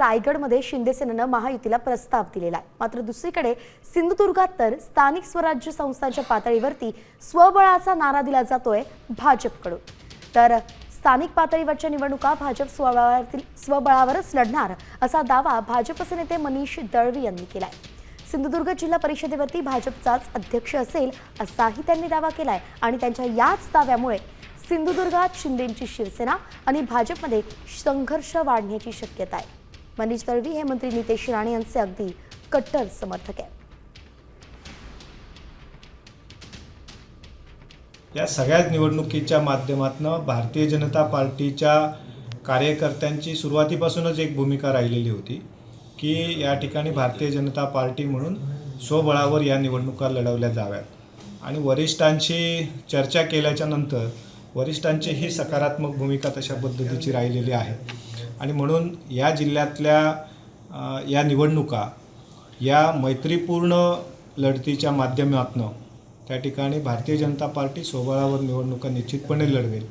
रायगडमध्ये शिंदे सेनेनं महायुतीला प्रस्ताव दिलेला आहे. मात्र दुसरीकडे सिंधुदुर्गात तर स्थानिक स्वराज्य संस्थांच्या पातळीवरती स्वबळाचा नारा दिला जातोय भाजपकडून. तर स्थानिक पातळीवरच्या निवडणुका भाजप स्वबळावरती स्वबळावरच लढणार असा दावा भाजपचे नेते मनीष दळवी यांनी केलाय. सिंधुदुर्ग जिल्हा परिषदेवरती भाजपचाच अध्यक्ष असेल असाही त्यांनी दावा केलाय आणि त्यांच्या याच दाव्यामुळे सिंधुदुर्गात शिंदेची शिवसेना आणि भाजपमध्ये संघर्ष वाढण्याची शक्यता आहे. मनीष दळवी हे मंत्री नितेश राणे यांचे अगदी कट्टर समर्थक आहे या सगळ्याच निवडणुकीच्या माध्यमातून भारतीय जनता पार्टीच्या कार्यकर्त्यांची सुरुवातीपासूनच एक भूमिका राहिलेली होती की या ठिकाणी भारतीय जनता पार्टी म्हणून स्वबळावर या निवडणुका लढवल्या जाव्यात. आणि वरिष्ठांशी चर्चा केल्याच्यानंतर वरिष्ठांची ही सकारात्मक भूमिका तशा पद्धतीची राहिलेली आहे. आणि म्हणून या जिल्ह्यातल्या या निवडणुका या मैत्रीपूर्ण लढतीच्या माध्यमातून त्या ठिकाणी भारतीय जनता पार्टी सोबळावर निवडणुका निश्चितपणे लढवेल.